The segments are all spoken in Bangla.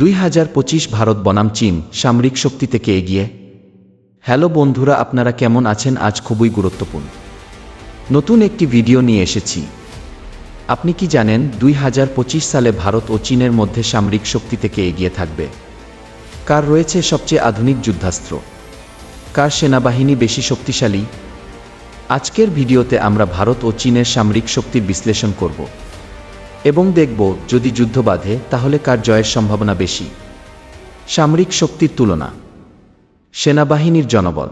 দুই হাজার পঁচিশ ভারত বনাম চীন সামরিক শক্তি থেকে এগিয়ে। হ্যালো বন্ধুরা, আপনারা কেমন আছেন? আজ খুবই গুরুত্বপূর্ণ। নতুন একটি ভিডিও নিয়ে এসেছি। আপনি কি জানেন, দুই হাজার পঁচিশ সালে ভারত ও চীনের মধ্যে সামরিক শক্তি থেকে এগিয়ে থাকবে। কার রয়েছে সবচেয়ে আধুনিক যুদ্ধাস্ত্র? কার সেনাবাহিনী বেশি শক্তিশালী? আজকের ভিডিওতে আমরা ভারত ও চীনের সামরিক শক্তির বিশ্লেষণ করব। এবং দেখব যদি যুদ্ধ বাঁধে, তাহলে কার জয়ের সম্ভাবনা বেশি। সামরিক শক্তির তুলনা। সেনাবাহিনীর জনবল।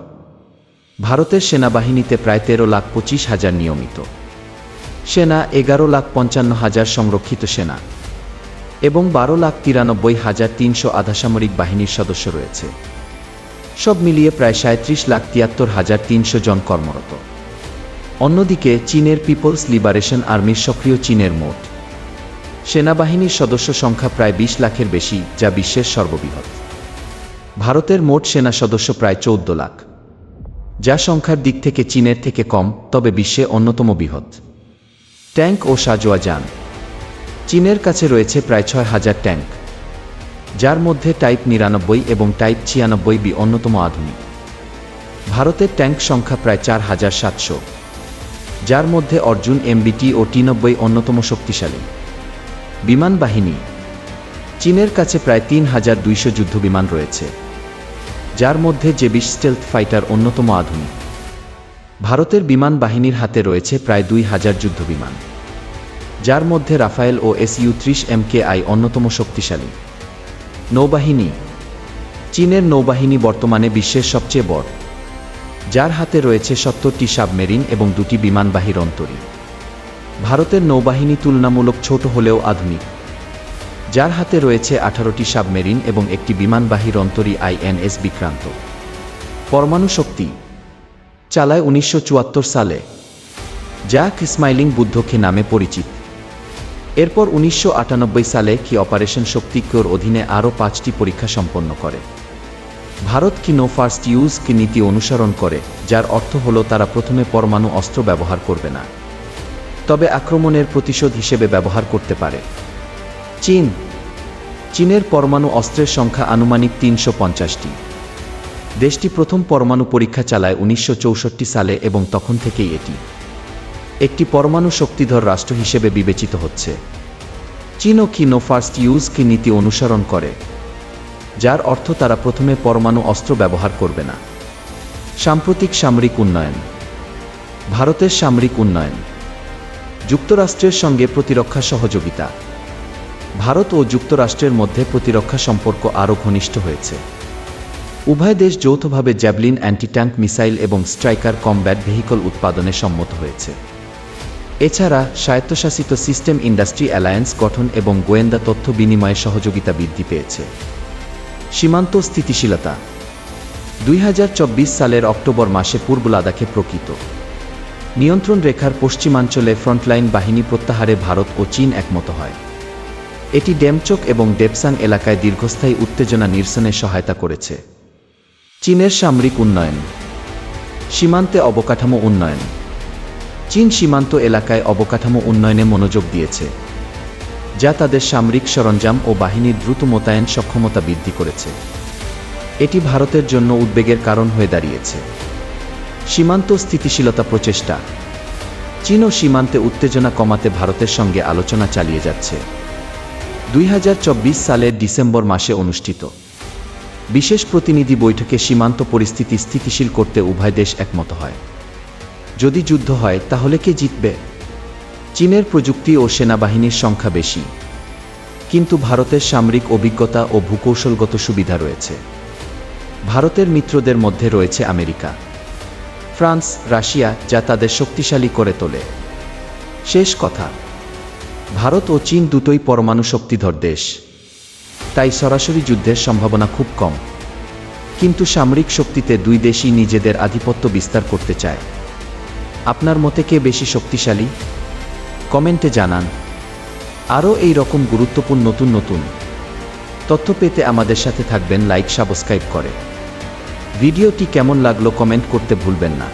ভারতের সেনাবাহিনীতে প্রায় তেরো লাখ পঁচিশ হাজার নিয়মিত। সেনা এগারো লাখ পঞ্চান্ন হাজার সংরক্ষিত সেনা। এবং বারো লাখ তিরানব্বই হাজার তিনশো আধাসামরিক বাহিনীর সদস্য রয়েছে। সব মিলিয়ে প্রায় সাঁত্রিশ লাখ তিয়াত্তর হাজার তিনশো জন কর্মরত। অন্যদিকে চীনের পিপলস লিবারেশন আর্মির সক্রিয় চীনের মোট সেনাবাহিনীর সদস্য সংখ্যা প্রায় বিশ লাখের বেশি, যা বিশ্বের সর্ববৃহৎ। ভারতের মোট সেনা সদস্য প্রায় চৌদ্দ লাখ। যা সংখ্যার দিক থেকে চীনের থেকে কম, তবে বিশ্বে অন্যতম বৃহৎ। ট্যাঙ্ক ও সাজোয়া যান চীনের কাছে রয়েছে প্রায় ছয় হাজার ট্যাঙ্ক যার মধ্যে টাইপ নিরানব্বই এবং টাইপ ছিয়ানব্বই বি অন্যতম আধুনিক। ভারতের ট্যাঙ্ক সংখ্যা প্রায় চার হাজার সাতশো, যার মধ্যে অর্জুন, এমবিটি ও টি অন্যতম শক্তিশালী। বিমান বাহিনী। চীনের কাছে প্রায় তিন হাজার দুইশো যুদ্ধবিমান রয়েছে, যার মধ্যে যে বিশ স্টেলথ ফাইটার অন্যতম আধুনিক। ভারতের বিমান বাহিনীর হাতে রয়েছে প্রায় দুই হাজার যুদ্ধবিমান যার মধ্যে রাফায়েল ও এস ইউ ত্রিশ এম কে আই অন্যতম শক্তিশালী। নৌবাহিনী, চীনের নৌবাহিনী বর্তমানে বিশ্বের সবচেয়ে বড়, যার হাতে রয়েছে সত্তরটি সাবমেরিন এবং দুটি বিমানবাহীর অন্তরী। ভারতের নৌবাহিনী তুলনামূলক ছোট হলেও আধুনিক। যার হাতে রয়েছে আঠারোটি সাবমেরিন এবং একটি বিমানবাহীর অন্তরী আইএনএস বিক্রান্ত। পরমাণু শক্তি চালায় উনিশশো চুয়াত্তর সালে যা স্মাইলিং বুদ্ধকে নামে পরিচিত। এরপর উনিশশো আটানব্বই সালে কি অপারেশন শক্তিকর অধীনে আরও পাঁচটি পরীক্ষা সম্পন্ন করে। ভারত কি নো ফার্স্ট ইউজ কি নীতি অনুসরণ করে, যার অর্থ হল তারা প্রথমে পরমাণু অস্ত্র ব্যবহার করবে না। তবে আক্রমণের প্রতিশোধ হিসেবে ব্যবহার করতে পারে। চীন। চীনের পরমাণু অস্ত্রের সংখ্যা আনুমানিক তিনশো পঞ্চাশটি। দেশটি প্রথম পরমাণু পরীক্ষা চালায় উনিশশো চৌষট্টি সালে এবং তখন থেকেই এটি। একটি পরমাণু শক্তিধর রাষ্ট্র হিসেবে বিবেচিত হচ্ছে। চীনও কি নো ফার্স্ট ইউজ কি নীতি অনুসরণ করে, যার অর্থ তারা প্রথমে পরমাণু অস্ত্র ব্যবহার করবে না। সাম্প্রতিক সামরিক উন্নয়ন। ভারতের সামরিক উন্নয়ন। যুক্তরাষ্ট্রের সঙ্গে প্রতিরক্ষা সহযোগিতা। ভারত ও যুক্তরাষ্ট্রের মধ্যে প্রতিরক্ষা সম্পর্ক আরও ঘনিষ্ঠ হয়েছে। উভয় দেশ যৌথভাবে জ্যাভলিন অ্যান্টি ট্যাঙ্ক মিসাইল এবং স্ট্রাইকার কমব্যাট ভেহিকল উৎপাদনে সম্মত হয়েছে। এছাড়া স্বায়ত্তশাসিত সিস্টেম ইন্ডাস্ট্রি অ্যালায়েন্স গঠন এবং গোয়েন্দা তথ্য বিনিময়ে সহযোগিতা বৃদ্ধি পেয়েছে। সীমান্ত স্থিতিশীলতা। দুই হাজার চব্বিশ সালের অক্টোবর মাসে পূর্ব লাদাখে প্রকৃত। নিয়ন্ত্রণ রেখার পশ্চিমাঞ্চলে ফ্রন্টলাইন বাহিনী প্রত্যাহারে ভারত ও চীন একমত হয়। এটি ডেমচোক এবং ডেপসাং এলাকায় দীর্ঘস্থায়ী উত্তেজনা নিরসনে সহায়তা করেছে। চীনের সামরিক উন্নয়ন। সীমান্তে অবকাঠামো উন্নয়ন। চীন সীমান্ত এলাকায় অবকাঠামো উন্নয়নে মনোযোগ দিয়েছে, যা তাদের সামরিক সরঞ্জাম ও বাহিনীর দ্রুত মোতায়েন সক্ষমতা বৃদ্ধি করেছে। এটি ভারতের জন্য উদ্বেগের কারণ হয়ে দাঁড়িয়েছে। সীমান্ত স্থিতিশীলতা প্রচেষ্টা। চীন ও সীমান্তে উত্তেজনা কমাতে ভারতের সঙ্গে আলোচনা চালিয়ে যাচ্ছে। দুই হাজার চব্বিশ সালের ডিসেম্বর মাসে অনুষ্ঠিত। বিশেষ প্রতিনিধি বৈঠকে সীমান্ত পরিস্থিতি স্থিতিশীল করতে উভয় দেশ একমত হয়। যদি যুদ্ধ হয়, তাহলে কে জিতবে? চীনের প্রযুক্তি ও সেনাবাহিনীর সংখ্যা বেশি। কিন্তু ভারতের সামরিক অভিজ্ঞতা ও ভূকৌশলগত সুবিধা রয়েছে। ভারতের মিত্রদের মধ্যে রয়েছে আমেরিকা। ফ্রান্স, রাশিয়া, যা তাদের শক্তিশালী করে তোলে। শেষ কথা, ভারত ও চীন দুটোই পরমাণু শক্তিধর দেশ। তাই সরাসরি যুদ্ধের সম্ভাবনা খুব কম। কিন্তু সামরিক শক্তিতে দুই দেশই নিজেদের আধিপত্য বিস্তার করতে চায়। আপনার মতে কে বেশি শক্তিশালী? কমেন্টে জানান। আরও এই রকম গুরুত্বপূর্ণ নতুন নতুন তথ্য পেতে আমাদের সাথে থাকবেন, লাইক, সাবস্ক্রাইব করে। ভিডিওটি কেমন লাগল কমেন্ট করতে ভুলবেন না।